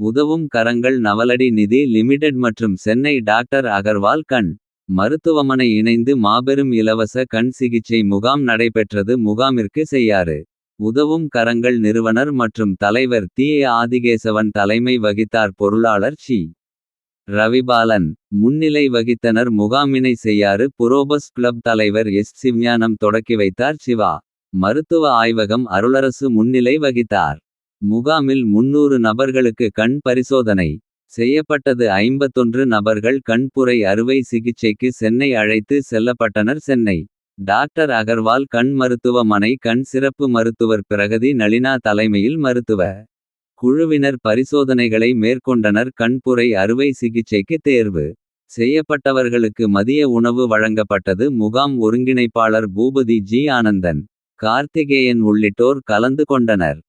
உதவும் கரங்கள் நவலடி நிதி லிமிடெட் மற்றும் சென்னை டாக்டர் அகர்வால் கண். மருத்துவமனை இணைந்து மாபெரும் இலவச கண் சிகிச்சை முகாம் நடைபெற்றது. முகாமிற்கு செய்யாறு. உதவும் கரங்கள் நிறுவனர் மற்றும் தலைவர் தி. ஆதிகேசவன் தலைமை வகித்தார் பொருளாளர் ஷி ரவிபாலன். முன்னிலை வகித்தனர் முகாமினை செய்யாறு புரோபஸ் கிளப் தலைவர் எஸ். சிவ்ஞானம் தொடக்கி வைத்தார் சிவா. மருத்துவ ஆய்வகம் அருளரசு முன்னிலை வகித்தார். முகாமில் 300 நபர்களுக்கு கண் பரிசோதனை. செய்யப்பட்டது 51 நபர்கள் கண்புரை அறுவை சிகிச்சைக்கு சென்னை அழைத்து செல்லப்பட்டனர் சென்னை. டாக்டர் அகர்வால் கண் மருத்துவமனை கண் சிறப்பு மருத்துவர் பிரகதி நளினா தலைமையில் மருத்துவ. குழுவினர் பரிசோதனைகளை மேற்கொண்டனர் கண்புரை அறுவை சிகிச்சைக்கு தேர்வு. செய்யப்பட்டவர்களுக்கு மதிய உணவு வழங்கப்பட்டது முகாம் ஒருங்கிணைப்பாளர் பூபதி ஜி ஆனந்தன். கார்த்திகேயன் உள்ளிட்டோர் கலந்து கொண்டனர்.